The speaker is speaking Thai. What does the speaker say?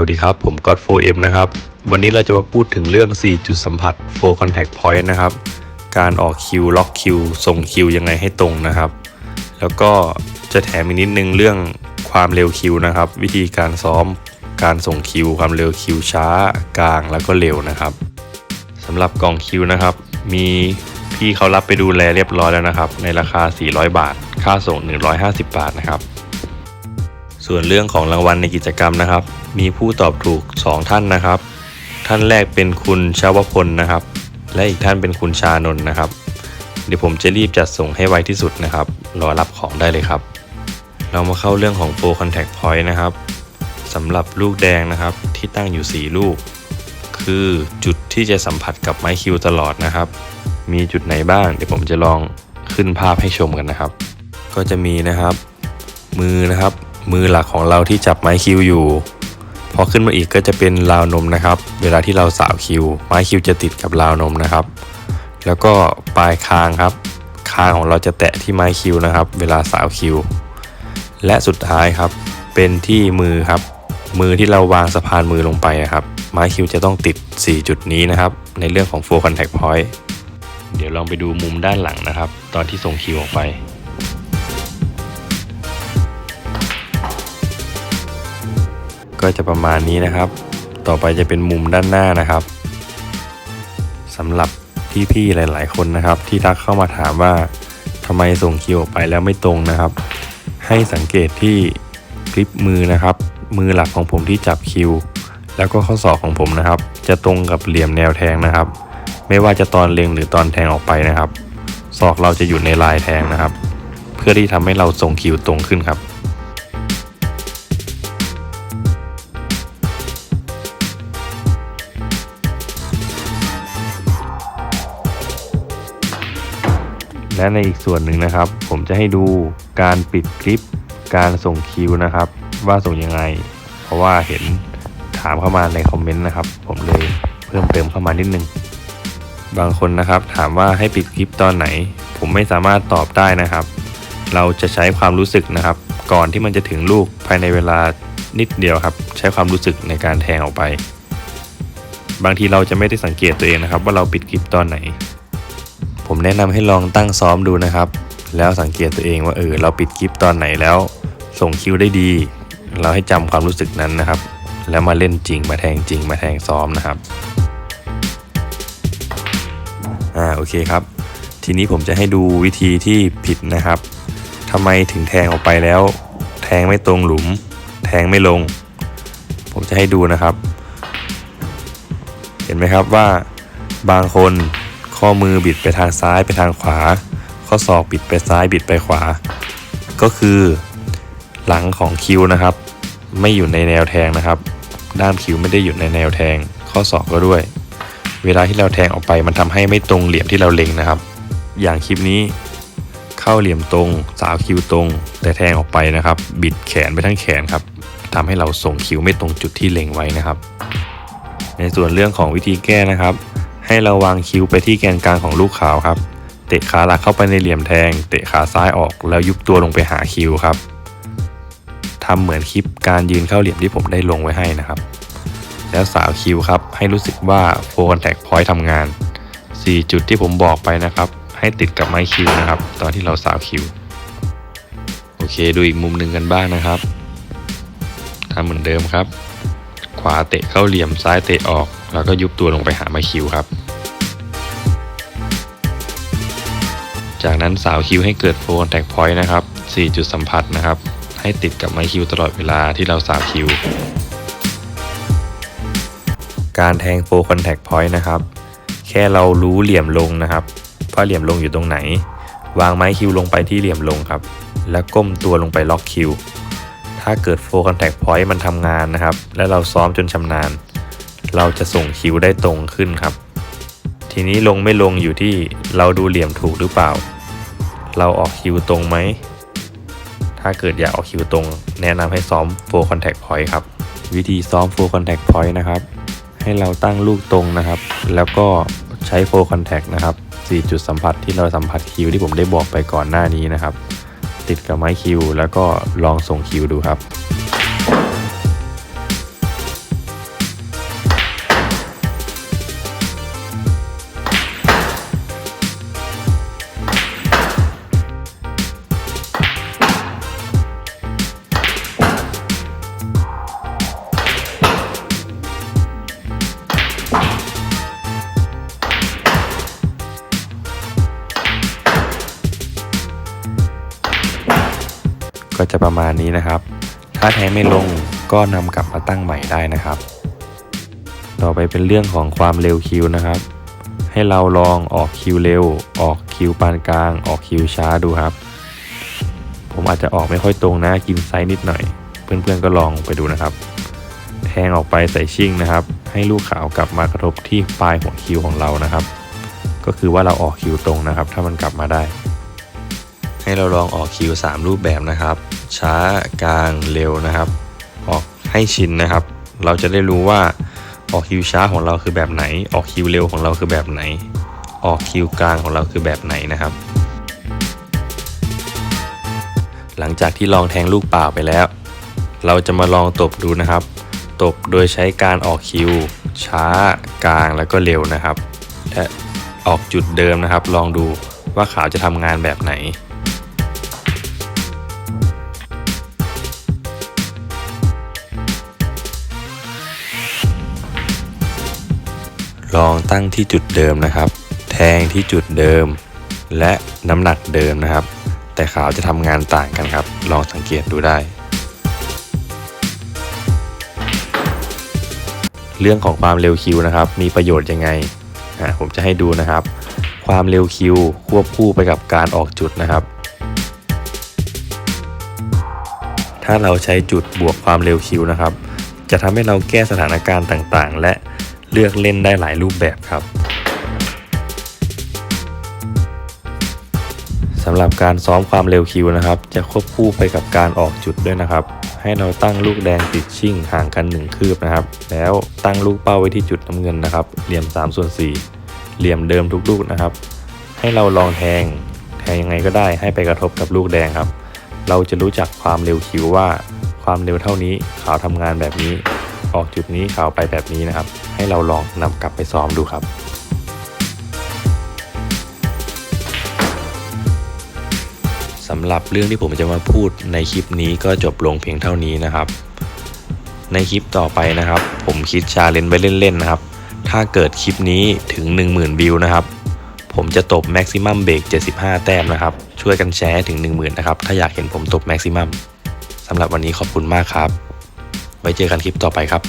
วัสดีครับ ผมก็ o 4M นะครับ วันนี้เราจะมาพูดถึงเรื่อง 4 จุดสัมผัส 4 contact point นะครับ การออกคิว ล็อกคิว ส่งคิวยังไงให้ตรงนะครับ แล้วก็จะแถมอีกนิดนึงเรื่องความเร็วคิวนะครับ วิธีการซ้อม การส่งคิว ความเร็วคิวช้า กลาง แล้วก็เร็วนะครับสำหรับกล่องคิวนะครับ มีพี่เขารับไปดูแลเรียบร้อยแล้วนะครับ ในราคา 400 บาท ค่าส่ง 150 บาทนะครับ ส่วนเรื่องของรางวัลในกิจกรรมนะครับ มีผู้ตอบถูก 2 ท่านนะครับ ท่านแรกเป็นคุณชาวพลนะครับ และอีกท่านเป็นคุณชานนท์นะครับ เดี๋ยวผมจะรีบจัดส่งให้ไวที่สุดนะครับ รอรับของได้เลยครับ เรามาเข้าเรื่องของ Pro Contact Point นะครับสำหรับลูกแดงนะครับที่ตั้งอยู่ 4 ลูก คือจุดที่จะสัมผัสกับไม้คิวตลอดนะครับ มีจุดไหนบ้าง เดี๋ยวผมจะลองขึ้นภาพให้ชมกันนะครับ ก็จะมีนะครับ มือนะครับ มือหลักของเราที่จับไม้คิวอยู่พอขึ้นมาอีกก็จะเป็นราวนมนะครับ เวลาที่เราสาวคิว ไม้คิวจะติดกับราวนมนะครับ แล้วก็ปลายคางครับ คางของเราจะแตะที่ไม้คิวนะครับ เวลาสาวคิว และสุดท้ายครับ เป็นที่มือครับ มือที่เราวางสะพานมือลงไปครับ ไม้คิวจะต้องติด 4 จุดนี้นะครับ ในเรื่องของ4 contact point เดี๋ยวลองไปดูมุมด้านหลังนะครับ ตอนที่ส่งคิวออกไป ก็จะประมาณนี้นะครับ ต่อไปจะเป็นมุมด้านหน้านะครับสำหรับพี่ๆหลาย ๆ คนนะครับ ที่ทักเข้ามาถามว่าทำไมส่งคิวออกไปแล้วไม่ตรงนะครับ ให้สังเกตที่คลิปมือนะครับ มือหลักของผมที่จับคิว แล้วก็ข้อศอกของผมนะครับ จะตรงกับเหลี่ยมแนวแทงนะครับ ไม่ว่าจะตอนเล็งหรือตอนแทงออกไปนะครับศอกเราจะอยู่ในลายแทงนะครับ เพื่อที่ทำให้เราส่งคิวตรงขึ้นครับ และในอีกส่วนหนึ่งนะครับ ผมจะให้ดูการปิดคลิป การส่งคิวนะครับ ว่าส่งยังไง เพราะว่าเห็นถามเข้ามาในคอมเมนต์นะครับ ผมเลยเพิ่มเติมเข้ามานิดนึง บางคนนะครับถามว่าให้ปิดคลิปตอนไหน ผมไม่สามารถตอบได้นะครับ เราจะใช้ความรู้สึกนะครับ ก่อนที่มันจะถึงลูกภายในเวลานิดเดียวครับ ใช้ความรู้สึกในการแทงออกไป บางทีเราจะไม่ได้สังเกตตัวเองนะครับ ว่าเราปิดคลิปตอนไหน ผมแนะนำให้ลองตั้งซ้อมดูนะครับ แล้วสังเกตตัวเองว่าเออเราปิดคลิปตอนไหนแล้ว ส่งคิวได้ดี เราให้จำความรู้สึกนั้นนะครับ แล้วมาเล่นจริงมาแทงจริงมาแทงซ้อมนะครับอ่าโอเคครับ ทีนี้ผมจะให้ดูวิธีที่ผิดนะครับทำไมถึงแทงออกไปแล้ว แทงไม่ตรงหลุม แทงไม่ลง ผมจะให้ดูนะครับ เห็นไหมครับว่าบางคน ข้อมือบิดไปทางซ้ายไปทางขวา ข้อศอกบิดไปซ้ายบิดไปขวา ก็คือหลังของคิวนะครับ ไม่อยู่ในแนวแทงนะครับ ด้ามคิวไม่ได้อยู่ในแนวแทง ข้อศอกก็ด้วย เวลาที่เราแทงออกไปมันทำให้ไม่ตรงเหลี่ยมที่เราเล็งนะครับ อย่างคลิปนี้เข้าเหลี่ยมตรง สาวคิวตรง แต่แทงออกไปนะครับ บิดแขนไปทั้งแขนครับทำให้เราส่งคิวไม่ตรงจุดที่เล็งไว้นะครับ ในส่วนเรื่องของวิธีแก้นะครับ ให้เราวางคิวไปที่แกนกลางของลูกขาวครับ เตะขาหลักเข้าไปในเหลี่ยมแทง เตะขาซ้ายออกแล้วยุบตัวลงไปหาคิวครับทำเหมือนคลิปการยืนเข้าเหลี่ยมที่ผมได้ลงไว้ให้นะครับ แล้วสาวคิวครับ ให้รู้สึกว่าโฟนแท็กพอยต์ทำงาน 4 จุดที่ผมบอกไปนะครับ ให้ติดกับไม้คิวนะครับ ตอนที่เราสาวคิวโอเคดูอีกมุมหนึ่งกันบ้างนะครับทำเหมือนเดิมครับ ขวาเตะเข้าเหลี่ยมซ้ายเตะออก แล้วก็ยุบตัวลงไปหาไม้คิวครับ จากนั้นสาวคิวให้เกิดโฟนแทกพอยต์นะครับ 4 จุดสัมผัสนะครับ ให้ติดกับไม้คิวตลอดเวลาที่เราสาวคิว การแทงโฟคอนแทคพอยต์นะครับ แค่เรารู้เหลี่ยมลงนะครับว่าเหลี่ยมลงอยู่ตรงไหน วางไม้คิวลงไปที่เหลี่ยมลงครับ แล้วก้มตัวลงไปล็อกคิว ถ้าเกิดโฟคอนแทคพอยต์มันทำงานนะครับ และเราซ้อมจนชำนาญ เราจะส่งคิวได้ตรงขึ้นครับ ทีนี้ลงไม่ลงอยู่ที่เราดูเหลี่ยมถูกหรือเปล่า เราออกคิวตรงไหม ถ้าเกิดอยากออกคิวตรง แนะนำให้ซ้อม4 contact point ครับ วิธีซ้อม4 contact point นะครับ ให้เราตั้งลูกตรงนะครับ แล้วก็ใช้4 contact นะครับ4จุดสัมผัสที่เราสัมผัสคิวที่ผมได้บอกไปก่อนหน้านี้นะครับ ติดกับไม้คิว แล้วก็ลองส่งคิวดูครับ ก็จะประมาณนี้นะครับ ถ้าแทงไม่ลงก็นำกลับมาตั้งใหม่ได้นะครับ ต่อไปเป็นเรื่องของความเร็วคิวนะครับ ให้เราลองออกคิวเร็ว ออกคิวปานกลาง ออกคิวช้าดูครับ ผมอาจจะออกไม่ค่อยตรงนะ กินไซส์นิดหน่อย เพื่อนๆก็ลองไปดูนะครับ แทงออกไปใส่ชิ่งนะครับ ให้ลูกขาวกลับมากระทบที่ปลายหัวคิวของเรานะครับ ก็คือว่าเราออกคิวตรงนะครับ ถ้ามันกลับมาได้ ให้เราลองออกคิว 3 รูปแบบนะครับ ช้ากลางเร็วนะครับ ออกให้ชินนะครับ เราจะได้รู้ว่าออกคิวช้าของเราคือแบบไหน ออกคิวเร็วของเราคือแบบไหน ออกคิวกลางของเราคือแบบไหนนะครับ หลังจากที่ลองแทงลูกเปล่าไปแล้ว เราจะมาลองตบดูนะครับ ตบโดยใช้การออกคิว ช้ากลางแล้วก็เร็วนะครับและออกจุดเดิมนะครับ ลองดูว่าขาวจะทำงานแบบไหน ลองตั้งที่จุดเดิมนะครับ แทงที่จุดเดิม และน้ำหนักเดิมนะครับ แต่ขาวจะทำงานต่างกันครับ ลองสังเกตดูได้ เรื่องของความเร็วคิวนะครับ มีประโยชน์ยังไงอะผมจะให้ดูนะครับ ความเร็วคิวควบคู่ไปกับการออกจุดนะครับ ถ้าเราใช้จุดบวกความเร็วคิวนะครับ จะทำให้เราแก้สถานการณ์ต่างๆ และ เลือกเล่นได้หลายรูปแบบครับสำหรับการซ้อมความเร็วคิวนะครับ จะควบคู่ไปกับการออกจุดด้วยนะครับ ให้เราตั้งลูกแดงติดชิ่งห่างกัน 1 คืบนะครับ แล้วตั้งลูกเป้าไว้ที่จุดน้ำเงินนะครับ เหลี่ยม3ส่วน4เหลี่ยมเดิมทุกลูกนะครับ ให้เราลองแทงแทงยังไงก็ได้ให้ไปกระทบกับลูกแดงครับ เราจะรู้จักความเร็วคิวว่า ความเร็วเท่านี้ขาวทำงานแบบนี้ ออกจุดนี้ขาวไปแบบนี้นะครับ ให้เราลองนำกลับไปซ้อมดูครับสำหรับเรื่องที่ผมจะมาพูดในคลิปนี้ก็จบลงเพียงเท่านี้นะครับ ในคลิปต่อไปนะครับ ผมคิดชาเลนจ์ไว้เล่นๆนะครับ ถ้าเกิดคลิปนี้ถึง 10,000 วิวนะครับ ผมจะตบแม็กซิมัมเบรก75 แต้มนะครับ ช่วยกันแชร์ถึง 10,000 นะครับ ถ้าอยากเห็นผมตบแม็กซิมัมสำหรับวันนี้ขอบคุณมากครับ ไว้เจอกันคลิปต่อไปครับ